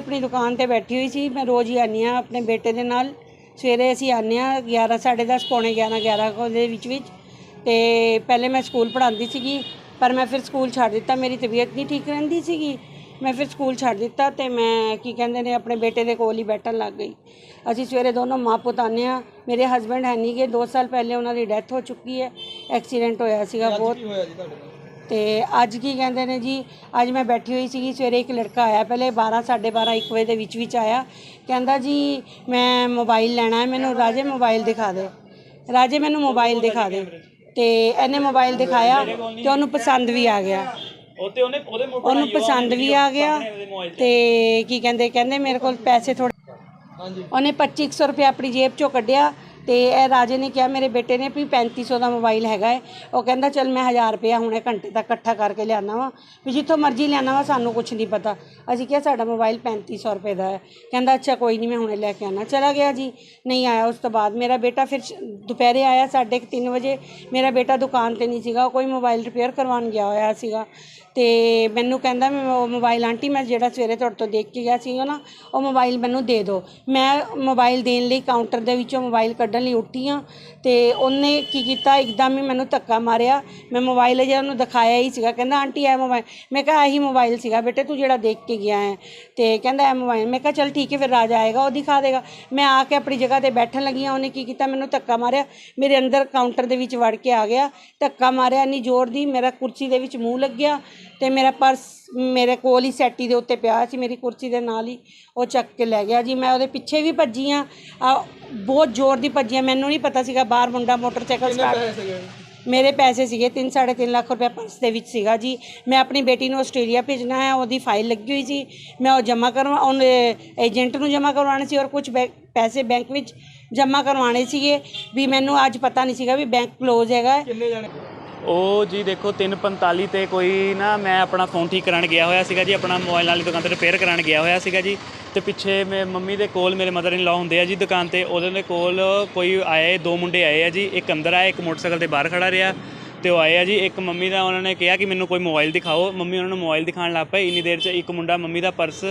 ਆਪਣੀ ਦੁਕਾਨ ਤੇ ਬੈਠੀ ਹੋਈ ਸੀ ਮੈਂ ਰੋਜ਼ ਹੀ ਆਉਂਦੀ ਹਾਂ ਆਪਣੇ ਬੇਟੇ ਦੇ ਨਾਲ। ਸਵੇਰੇ ਅਸੀਂ ਆਉਂਦੇ ਹਾਂ 11 10:30 ਪੌਣੇ 11 11 ਕੁ ਦੇ ਵਿੱਚ ਵਿੱਚ। ਤੇ ਪਹਿਲੇ ਮੈਂ ਸਕੂਲ ਪੜ੍ਹਾਉਂਦੀ ਸੀਗੀ ਪਰ ਮੈਂ ਫਿਰ ਸਕੂਲ ਛੱਡ ਦਿੱਤਾ ਮੇਰੀ ਤਬੀਅਤ ਨਹੀਂ ਠੀਕ ਰਹਿੰਦੀ ਸੀਗੀ। ਮੈਂ ਫਿਰ ਸਕੂਲ ਛੱਡ ਦਿੱਤਾ ਤੇ ਮੈਂ ਕੀ ਕਹਿੰਦੇ ਨੇ ਆਪਣੇ ਬੇਟੇ ਦੇ ਕੋਲ ਹੀ ਬੈਠਣ ਲੱਗ ਗਈ। ਅਸੀਂ ਸਵੇਰੇ ਦੋਨੋਂ ਮਾਂ ਪੁੱਤ ਆਉਂਦੇ ਹਾਂ। ਮੇਰੇ ਹਸਬੰਡ ਹੈ ਨਹੀਂ ਗੇ 2 ਸਾਲ ਪਹਿਲੇ ਉਹਨਾਂ ਦੀ ਡੈਥ ਹੋ ਚੁੱਕੀ ਹੈ। ਐਕਸੀਡੈਂਟ ਹੋਇਆ ਸੀਗਾ ਬਹੁਤ। ਤੇ ਅੱਜ ਕੀ ਕਹਿੰਦੇ ਨੇ ਜੀ ਅੱਜ ਮੈਂ ਬੈਠੀ ਹੋਈ ਸੀਗੀ ਸਵੇਰੇ ਇੱਕ ਲੜਕਾ ਆਇਆ ਪਹਿਲੇ 12 12:30 1 ਵਜੇ ਦੇ ਵਿੱਚ ਵਿੱਚ ਆਇਆ। ਕਹਿੰਦਾ ਜੀ ਮੈਂ ਮੋਬਾਈਲ ਲੈਣਾ ਹੈ ਮੈਨੂੰ ਰਾਜੇ ਮੋਬਾਈਲ ਦਿਖਾ ਦੇ। ਰਾਜੇ ਮੈਨੂੰ ਮੋਬਾਈਲ ਦਿਖਾ ਦੇ। ਤੇ ਇਹਨੇ ਮੋਬਾਈਲ ਦਿਖਾਇਆ ਤੇ ਉਹਨੂੰ ਪਸੰਦ ਵੀ ਆ ਗਿਆ। ਉਹ ਤੇ ਉਹਨੇ ਉਹਦੇ ਮੋਟਰ ਉਹਨੂੰ ਪਸੰਦ ਵੀ ਆ ਗਿਆ। ਤੇ। ਕੀ ਕਹਿੰਦੇ ਕਹਿੰਦੇ ਮੇਰੇ ਕੋਲ ਪੈਸੇ ਥੋੜੇ ਹਾਂਜੀ। ਉਹਨੇ 2500 ਰੁਪਏ ਆਪਣੀ ਜੇਬ ਚੋਂ ਕੱਢਿਆ। ਤੇ ਇਹ ਰਾਜੇ ਨੇ ਕਿਹਾ, ਮੇਰੇ ਬੇਟੇ ਨੇ ਵੀ 3500 ਦਾ ਮੋਬਾਈਲ ਹੈਗਾ ਹੈ। ਉਹ ਕਹਿੰਦਾ, ਚੱਲ ਮੈਂ 1000 ਰੁਪਇਆ ਹੁਣੇ ਘੰਟੇ ਤੱਕ ਇਕੱਠਾ ਕਰਕੇ ਲਿਆਣਾ ਵਾ। ਵੀ ਜਿੱਥੋਂ ਮਰਜ਼ੀ ਲਿਆਣਾ ਵਾ, ਸਾਨੂੰ ਕੁਝ ਨਹੀਂ ਪਤਾ। ਅਸੀਂ ਕਿਹਾ, ਸਾਡਾ ਮੋਬਾਈਲ 3500 ਰੁਪਏ ਦਾ ਹੈ। ਕਹਿੰਦਾ, ਅੱਛਾ, ਕੋਈ ਨਹੀਂ, ਮੈਂ ਹੁਣੇ ਲੈ ਕੇ ਆਣਾ ਚਲਾ ਗਿਆ ਜੀ। ਨਹੀਂ ਆਇਆ ਉਸ ਤੋਂ ਬਾਅਦ। ਮੇਰਾ ਬੇਟਾ ਫਿਰ ਦੁਪਹਿਰੇ ਆਇਆ ਸਾਢੇ ਕੁ ਤਿੰਨ ਵਜੇ। ਮੇਰਾ ਬੇਟਾ ਦੁਕਾਨ ਤੇ ਨਹੀਂ ਸੀਗਾ। ਉਹ ਕੋਈ ਮੋਬਾਈਲ ਰਿਪੇਅਰ ਕਰਵਾਉਣ ਗਿਆ ਹੋਇਆ ਸੀਗਾ। ਤੇ ਮੈਨੂੰ ਕਹਿੰਦਾ, ਮੈਂ ਉਹ ਮੋਬਾਈਲ ਆਂਟੀ, ਮੈਂ ਜਿਹੜਾ ਸਵੇਰੇ ਤੁਹਾਡੇ ਤੋਂ ਦੇਖ ਕੇ ਗਿਆ ਸੀਗਾ ਨਾ, ਉਹ ਮੋਬਾਈਲ ਮੈਨੂੰ ਦੇ ਦਿਓ। ਮੈਂ ਮੋਬਾਈਲ ਦੇਣ ਲਈ ਕਾਊਂਟਰ ਦੇ ਵਿੱਚੋਂ ਮੋਬਾਈਲ ਕੱਢਣ ਲਈ ਉੱਠੀ ਹਾਂ ਤੇ ਉਹਨੇ ਕੀ ਕੀਤਾ, ਇੱਕਦਮ ਹੀ ਮੈਨੂੰ ਧੱਕਾ ਮਾਰਿਆ। ਮੈਂ ਮੋਬਾਈਲ ਜਿਹੜਾ ਉਹਨੂੰ ਦਿਖਾਇਆ ਹੀ ਸੀਗਾ, ਕਹਿੰਦਾ, ਆਂਟੀ, ਇਹ ਮੋਬਾਈਲ ਮੈਂ ਕਿਹਾ ਇਹੀ ਮੋਬਾਈਲ ਸੀਗਾ ਬੇਟੇ, ਤੂੰ ਜਿਹੜਾ ਦੇਖ ਕੇ ਗਿਆ ਹੈ। ਤੇ ਕਹਿੰਦਾ, ਇਹ ਮੋਬਾਈਲ ਮੈਂ ਕਿਹਾ, ਚਲ ਠੀਕ ਹੈ, ਫਿਰ ਰਾਜ ਆਏਗਾ, ਉਹ ਦਿਖਾ ਦੇਗਾ। ਮੈਂ ਆ ਕੇ ਆਪਣੀ ਜਗ੍ਹਾ ਤੇ ਬੈਠਣ ਲੱਗੀ ਹਾਂ ਉਹਨੇ ਕੀ ਕੀਤਾ, ਮੈਨੂੰ ਧੱਕਾ ਮਾਰਿਆ। ਮੇਰੇ ਅੰਦਰ ਕਾਊਂਟਰ ਦੇ ਵਿੱਚ ਵੜ ਕੇ ਆ ਗਿਆ, ਧੱਕਾ ਮਾਰਿਆ, ਇੰਨੀ ਜ਼ੋਰ ਦੀ ਮੇਰਾ ਕੁਰਸੀ ਦੇ ਵਿੱਚ ਮੂੰਹ ਲੱਗਿਆ ਤੇ ਮੇਰਾ ਪਰਸ ਮੇਰੇ ਕੋਲ ਹੀ ਸੈਟੀ ਦੇ ਉੱਤੇ ਪਿਆ ਸੀ ਮੇਰੀ ਕੁਰਸੀ ਦੇ ਨਾਲ ਹੀ ਉਹ ਚੱਕ ਕੇ ਲੈ ਗਿਆ ਜੀ। ਮੈਂ ਉਹਦੇ ਪਿੱਛੇ ਵੀ ਭੱਜੀ ਆ। ਬਹੁਤ ਜ਼ੋਰ ਦੀ ਭੱਜੀ ਮੈਨੂੰ ਨਹੀਂ ਪਤਾ ਸੀਗਾ ਬਾਹਰ ਮੁੰਡਾ ਮੋਟਰਸਾਈਕਲ ਸਟਾਰਟ ਮੇਰੇ ਪੈਸੇ ਸੀਗੇ 3 3.5 ਲੱਖ ਰੁਪਏ ਪਰਸ ਦੇ ਵਿੱਚ ਸੀਗਾ ਜੀ। ਮੈਂ ਆਪਣੀ ਬੇਟੀ ਨੂੰ ਆਸਟ੍ਰੇਲੀਆ ਭੇਜਣਾ ਹੈ ਉਹਦੀ ਫਾਈਲ ਲੱਗੀ ਹੋਈ ਸੀ। ਮੈਂ ਉਹ ਜਮ੍ਹਾਂ ਕਰਵਾ ਉਹਨੇ ਏਜੰਟ ਨੂੰ ਜਮ੍ਹਾਂ ਕਰਵਾਉਣੇ ਸੀ ਔਰ ਕੁਝ ਪੈਸੇ ਬੈਂਕ ਵਿੱਚ ਜਮ੍ਹਾਂ ਕਰਵਾਉਣੇ ਸੀਗੇ। ਵੀ ਮੈਨੂੰ ਅੱਜ ਪਤਾ ਨਹੀਂ ਸੀਗਾ ਵੀ ਬੈਂਕ ਕਲੋਜ਼ ਹੈਗਾ। ਕਿੰਨੇ ਜਾਣੇ? ਉਹ ਜੀ ਦੇਖੋ 3:45 ਤੇ ਕੋਈ ਨਾ, ਮੈਂ ਆਪਣਾ ਫੋਨ ਠੀਕ ਕਰਾਉਣ ਗਿਆ ਹੋਇਆ ਸੀਗਾ ਜੀ, ਆਪਣਾ ਮੋਬਾਈਲ ਵਾਲੀ ਦੁਕਾਨ ਤੇ ਰਿਪੇਅਰ ਕਰਾਉਣ ਗਿਆ ਹੋਇਆ ਸੀਗਾ ਜੀ। ਤੇ ਪਿੱਛੇ ਮੇ ਮੰਮੀ ਦੇ ਕੋਲ ਮੇਰੇ ਮਦਰ ਇਨ ਲਾ ਹੁੰਦੇ ਆ ਜੀ ਦੁਕਾਨ ਤੇ, ਉਹਦੇ ਦੇ ਕੋਲ ਕੋਈ ਆਏ, ਦੋ ਮੁੰਡੇ ਆਏ ਆ ਜੀ, ਇੱਕ ਅੰਦਰ ਆਇਆ, ਇੱਕ ਮੋਟਰਸਾਈਕਲ ਤੇ ਬਾਹਰ ਖੜਾ ਰਿਹਾ ਤੇ ਉਹ ਆਏ ਆ ਜੀ। ਇੱਕ ਮੰਮੀ ਦਾ ਉਹਨਾਂ ਨੇ ਕਿਹਾ ਕਿ ਮੈਨੂੰ ਕੋਈ ਮੋਬਾਈਲ ਦਿਖਾਓ। ਮੰਮੀ ਉਹਨਾਂ ਨੂੰ ਮੋਬਾਈਲ ਦਿਖਾਉਣ ਲੱਗ ਪਏ। ਇੰਨੀ ਦੇਰ 'ਚ ਇੱਕ ਮੁੰਡਾ ਮੰਮੀ ਦਾ ਪਰਸ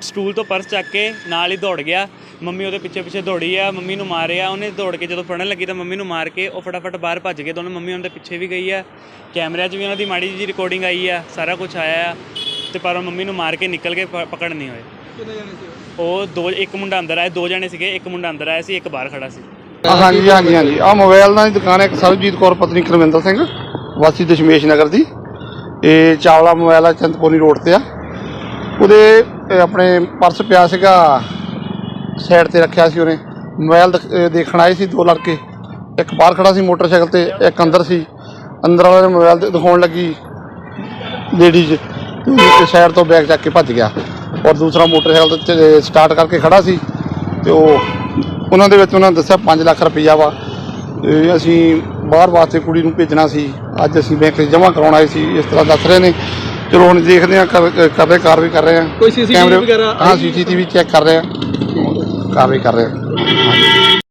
ਸਟੂਲ ਤੋਂ ਪਰਸ ਚੱਕ ਕੇ ਨਾਲ ਹੀ ਦੌੜ ਗਿਆ। ਮੰਮੀ ਉਹਦੇ ਪਿੱਛੇ ਪਿੱਛੇ ਦੌੜੀ ਆ ਮੰਮੀ ਨੂੰ ਮਾਰਿਆ ਉਹਨੇ ਦੌੜ ਕੇ ਜਦੋਂ ਫੜਨ ਲੱਗੀ ਤਾਂ ਮੰਮੀ ਨੂੰ ਮਾਰ ਕੇ ਉਹ ਫਟਾਫਟ ਬਾਹਰ ਭੱਜ ਗਏ ਦੋਨੋਂ ਮੰਮੀ ਉਹਨਾਂ ਦੇ ਪਿੱਛੇ ਵੀ ਗਈ ਆ। ਕੈਮਰਿਆਂ 'ਚ ਵੀ ਉਹਨਾਂ ਦੀ ਮਾੜੀ ਜਿਹੀ ਰਿਕਾਰਡਿੰਗ ਆਈ ਆ ਸਾਰਾ ਕੁਝ ਆਇਆ ਆ ਤੇ ਪਰ ਉਹ ਮੰਮੀ ਨੂੰ ਮਾਰ ਕੇ ਨਿਕਲ ਕੇ ਪ- ਪਕੜ ਨਹੀਂ ਹੋਏ। ਕਿੰਨੇ ਜਾਣੇ ਸੀ ਉਹ? ਦੋ ਇੱਕ ਮੁੰਡਾ ਅੰਦਰ ਆਇਆ ਦੋ ਜਣੇ ਸੀਗੇ ਇੱਕ ਮੁੰਡਾ ਅੰਦਰ ਆਇਆ ਸੀ ਇੱਕ ਬਾਹਰ ਖੜਾ ਸੀ। ਹਾਂਜੀ ਹਾਂਜੀ ਹਾਂਜੀ। ਆ ਮੋਬਾਈਲ ਦੀ ਦੁਕਾਨ ਹੈ ਇੱਕ ਸਰਬਜੀਤ ਕੌਰ ਪਤਨੀ ਕਰਮਿੰਦਰ ਸਿੰਘ ਵਾਸੀ ਦਸ਼ਮੇਸ਼ ਨਗਰ ਦੀ। ਇਹ ਚਾਵਲਾ ਮੋਬਾਈਲ ਆ ਚੰਦਪੁਰਨੀ ਰੋਡ ਤੇ ਆ। ਉਹਦੇ ਇਹ ਆਪਣੇ ਪਰਸ ਪਿਆ ਸੀਗਾ ਸਾਈਡ ਤੇ ਰੱਖਿਆ ਸੀ ਉਹਨੇ। ਮੋਬਾਈਲ ਇਹ ਦੇਖਣ ਆਏ ਸੀ ਦੋ ਲੜਕੇ। ਇੱਕ ਬਾਹਰ ਖੜਾ ਸੀ ਮੋਟਰਸਾਈਕਲ ਤੇ ਇੱਕ ਅੰਦਰ ਸੀ। ਅੰਦਰ ਵਾਲੇ ਨੇ ਮੋਬਾਈਲ ਦਿਖਾਉਣ ਲੱਗੀ ਲੇਡੀਜ਼ ਸਾਈਡ ਤੋਂ ਬੈਗ ਚੱਕ ਕੇ ਭੱਜ ਗਿਆ। ਔਰ ਦੂਸਰਾ ਮੋਟਰਸਾਈਕਲ ਤੇ ਸਟਾਰਟ ਕਰਕੇ ਖੜਾ ਸੀ। ਤੇ ਉਹ ਉਹਨਾਂ ਦੇ ਵਿੱਚ ਉਹਨਾਂ ਨੇ ਦੱਸਿਆ 5 ਲੱਖ ਰੁਪਈਆ ਵਾ। ਤੇ ਅਸੀਂ ਬਾਹਰ ਵਾਸਤੇ ਕੁੜੀ ਨੂੰ ਭੇਜਣਾ ਸੀ। ਅੱਜ ਅਸੀਂ ਬੈਂਕ 'ਚ ਜਮ੍ਹਾਂ ਕਰਾਉਣ ਆਏ ਸੀ। ਇਸ ਤਰ੍ਹਾਂ ਦੱਸ ਰਹੇ ਨੇ। ਚਲੋ ਹੁਣ ਦੇਖਦੇ ਆ ਕਰਦੇ ਕਾਰਵਾਈ ਕਰ ਰਹੇ ਆ ਕੋਈ CCTV ਵਗੈਰਾ ਹਾਂ ਸੀਸੀਟੀਵੀ ਚੈੱਕ ਕਰ ਰਹੇ ਆ ਕਾਰਵਾਈ ਕਰ ਰਹੇ ਆ